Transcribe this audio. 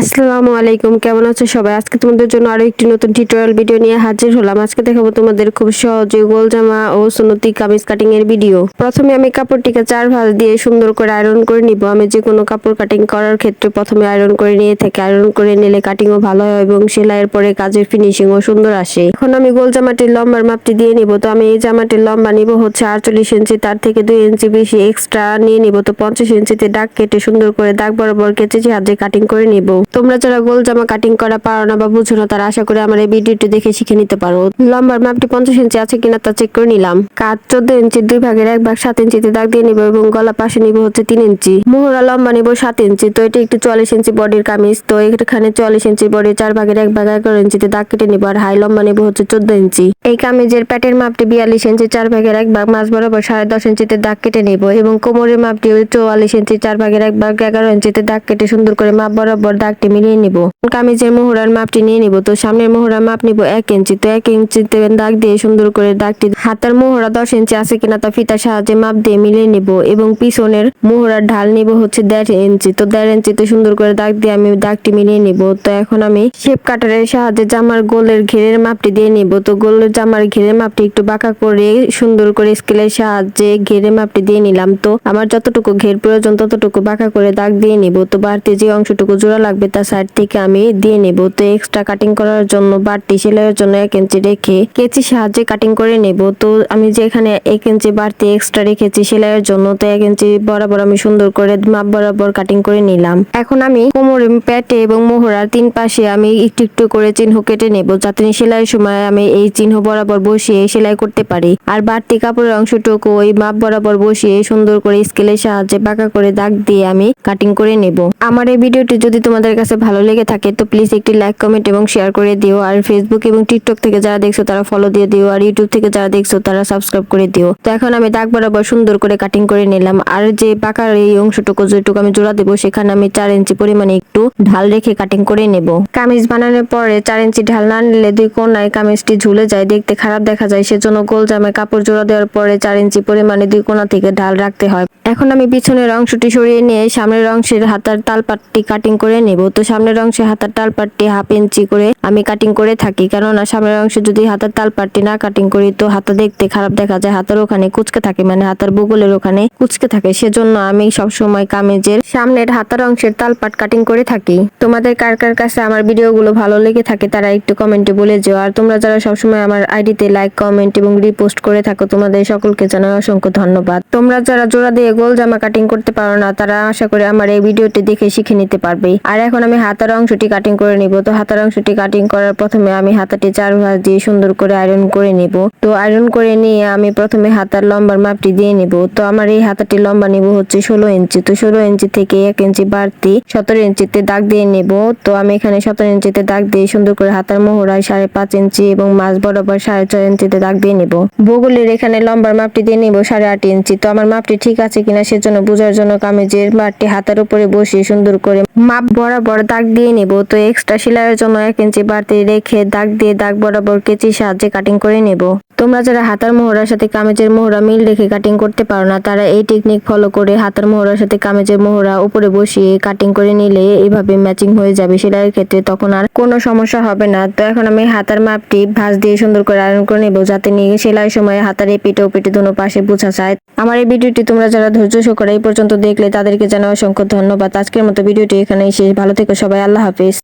আসসালামু আলাইকুম, কেমন আছো সবাই? আজকে তোমাদের জন্য আরও একটি নতুন টিউটোরিয়াল ভিডিও নিয়ে হাজির হলাম। আজকে দেখাবো তোমাদের খুব সহজে গোল জামা ও সুনতি কামিজ কাটিং এর ভিডিও প্রথমে আমি কাপড়টিকে চার ভাঁজ দিয়ে সুন্দর করে আয়রন করে নিব। আমি যে কোনো কাপড় কাটিং করার ক্ষেত্রে প্রথমে আয়রন করে নিয়ে থাকি আয়রন করে নিলে কাটিংও ভালো হয় এবং সেলাইয়ের পরে কাজের ফিনিশিংও সুন্দর আসে। এখন আমি গোল জামাটির লম্বার মাপটি দিয়ে নিব। তো আমি এই জামাটির লম্বা নিব হচ্ছে আটচল্লিশ ইঞ্চি, তার থেকে দুই ইঞ্চি বেশি এক্সট্রা নিয়ে নিব। তো পঞ্চাশ ইঞ্চিতে দাগ কেটে সুন্দর করে দাগ বরাবর কেচে হাতে কাটিং করে নিব। তোমরা যারা গোল জামা কাটিং করা পারো না বা বুঝো না, তারা আশা করে আমার এই ভিডিওটি দেখে শিখে নিতে পারো। লম্বার মাপটি পঞ্চাশ ইঞ্চি আছে কিনা তা চেক করে নিলাম। কাজ চোদ্দ ইঞ্চি, দুই ভাগের এক ভাগ সাত ইঞ্চিতে দাগ দিয়ে নিব এবং গলা পাশে নিব হচ্ছে তিন ইঞ্চি। মোহরা লম্বা নিব সাত ইঞ্চি, তো এটা একটু চল্লিশ ইঞ্চি বডির কামিজ, তো এখানে চল্লিশ ইঞ্চি বডির চার ভাগের এক ভাগ এগারো ইঞ্চিতে দাগ কেটে নিব আর হাই লম্বা নিব হচ্ছে চোদ্দ ইঞ্চি। এই কামিজের প্যাটের মাপটি বিয়াল্লিশ ইঞ্চি, চার ভাগের এক ভাগ মাঝ বরাবর সাড়ে দশ ইঞ্চিতে দাগ কেটে নিব এবং কোমরের মাপটি চৌয়াল্লিশ ইঞ্চি, চার ভাগের এক ভাগ এগারো ইঞ্চিতে দাগ কেটে সুন্দর করে মাপ বরাবর দাগটি মিলিয়ে নিব। কামিজের মোহরার মাপটি নিয়ে নিব। তো সামনের মোহরার মাপ নিব এক ইঞ্চি। তো এক ইঞ্চিতে দাগ দিয়ে সুন্দর করে দাগটি হাতার মোহরা দশ ইঞ্চি আছে কিনা তা ফিতার সাহায্যে মাপ দিয়ে মিলিয়ে নিব এবং পিছনের মোহরার ঢাল নিব হচ্ছে দেড় ইঞ্চি। তো দেড় ইঞ্চিতে সুন্দর করে দাগ দিয়ে আমি দাগটি মিলিয়ে নিব। তো এখন আমি শেপ কাটারের সাহায্যে জামার গোলের ঘেরের মাপটি দিয়ে নিব। তো গোলের জামার ঘেরের মাপটি একটু বাঁকা করে সুন্দর করে স্কেলের সাহায্যে ঘেরের মাপটি দিয়ে নিলাম। তো আমার যতটুকু ঘের প্রয়োজন ততটুকু বাঁকা করে দাগ দিয়ে নিব। তো বাড়তি যে অংশটুকু জোড়া লাগবে তার সাইড থেকে আমি দিয়ে নেব। তো এক্সট্রা কাটিং করার জন্য বাড়তি সেলাইয়ের জন্য এক ইঞ্চি রেখে কেচি সাহায্যে কাটিং করে নেব। তো আমি যেখানে এক ইঞ্চি বাড়তি এক্সট্রা রেখেছি সেলাইয়ের জন্য, তো এক ইঞ্চি বরাবর আমি সুন্দর করে মাপ বরাবর কাটিং করে নিলাম। এখন আমি কোমরে প্যাটে এবং মোহরার তিন পাশে আমি একটু একটু করে চিহ্ন কেটে নেব, যাতে সেলাইয়ের সময় আমি এই চিহ্ন বরাবর বসিয়ে সেলাই করতে পারি। আর বাড়তি কাপড়ের অংশটুকু ওই মাপ বরাবর বসিয়ে সুন্দর করে স্কেলের সাহায্যে পাকা করে দাগ দিয়ে আমি কাটিং করে নেব। আমার এই ভিডিওটি যদি তোমাদের কাছে ভালো লেগে থাকে, তো প্লিজ একটি লাইক কমেন্ট এবং শেয়ার করে দিও। আর ফেসবুক এবং টিকটক থেকে যারা দেখছ, তারা ফলো দিয়ে দিও। আর ইউটিউব থেকে যারা দেখছ, তারা সাবস্ক্রাইব করে দিও। তো এখন আমি দাগ বরাবর সুন্দর করে কাটিং করে নিলাম। আর যে পাকার এই অংশটুকু যেটুকু আমি জোড়া দেবো, সেখানে আমি চার ইঞ্চি পরিমাণে একটু ঢাল রেখে কাটিং করে নেব। কামিজ বানানোর পরে চার ইঞ্চি ঢাল না নিলে দুই কোনায় কামিজটি ঝুলে যায়, দেখতে খারাপ দেখা যায়। সেজন্য গোল জামায় কাপড় জোড়া দেওয়ার পরে চার ইঞ্চি পরিমাণে দুই কোনা থেকে ঢাল রাখতে হয়। এখন আমি পিছনের অংশটি সরিয়ে নিয়ে সামনের অংশের হাতার তালপাটটি কাটিং করে নেব। তো সামনের অংশে হাতার তালপাটটি হাফ ইঞ্চি করে আমি কাটিং করে থাকি। কেননা সামনের অংশে যদি হাতার তালপাটটি না কাটিং করি, তো হাতা দেখতে খারাপ দেখা যায়। হাতের ওখানে কুচকে থাকে মানে হাতার বগলের ওখানে কুচকে থাকে। সেজন্য আমি সবসময় কামিজের সামনের হাতার অংশের তালপাট কাটিং করে থাকি। তোমাদের কার কার কাছে আমার ভিডিওগুলো ভালো লেগে থাকে, তারা একটু কমেন্টে বলে যেও। আর তোমরা যারা সবসময় আমার আইডিতে লাইক কমেন্ট এবং রিপোস্ট করে থাকো, তোমাদের সকলকে জানাই অসংখ্য ধন্যবাদ। তোমরা যারা জোড়া দিয়ে গোল জামা কাটিং করতে পারো না। তারা আশা করি আমার এই ভিডিওটি দেখে শিখে নিতে পারবে আর এখন আমি হাতার অংশটি কাটিং করে নিব। তো হাতার অংশটি কাটিং করার প্রথমে আমি হাতাটি চার ভাঁজ দিয়ে সুন্দর করে আয়রন করে নিব। তো আয়রন করে নিয়ে আমি প্রথমে হাতার লম্বার মাপটি দিয়ে নিব। তো আমার এই হাতাটি লম্বা নিব হচ্ছে ষোলো ইঞ্চি। তো ষোলো ইঞ্চি থেকে এক ইঞ্চি বাড়তি সতেরো ইঞ্চিতে দাগ দিয়ে নেব। তো আমি এখানে সতেরো ইঞ্চিতে দাগ দিয়ে সুন্দর করে হাতার মোহরায় সাড়ে পাঁচ ইঞ্চি এবং মাঝ বরাবর সাড়ে ছয় ইঞ্চিতে দাগ দিয়ে নেব। বগলের এখানে লম্বার মাপটি দিয়ে নিব সাড়ে আট ইঞ্চি। তো আমার মাপটি ঠিক আছে কিনা সেজন্য বোঝার জন্য কামিজের মারটি হাতের উপরে বসিয়ে সুন্দর করে মাপ বরাবর দাগ দিয়ে নেব। তো এক্সট্রা সেলাইয়ের জন্য এক ইঞ্চি বাড়তি রেখে দাগ দিয়ে দাগ বরাবর কেচির সাহায্যে কাটিং করে নেব। তোমরা যারা হাতার মোহরার সাথে কামেজের মোহরা মিল রেখে কাটিং করতে পারো না, তারা এই টেকনিক ফলো করে হাতার মোহরার সাথে কামেজের মোহরা উপরে বসিয়ে কাটিং করে নিলে এভাবে ম্যাচিং হয়ে যাবে। সেলাইয়ের ক্ষেত্রে তখন আর কোনো সমস্যা হবে না। তো এখন আমি হাতার মাপটি ভাঁজ দিয়ে সুন্দর করে আয়রন করে নেব যাতে নিয়ে সেলাই সময় হাতার এপিটে ওপিটে দুনো পাশে বোঝা যায়। আমার এই ভিডিওটি তোমরা যারা ধৈর্য সহকারে এই পর্যন্ত দেখলে তাদেরকে জানাই অসংখ্য ধন্যবাদ। আজকের মতো ভিডিওটি এখানেই শেষ। ভালো থেকো সবাই। আল্লাহ হাফিজ।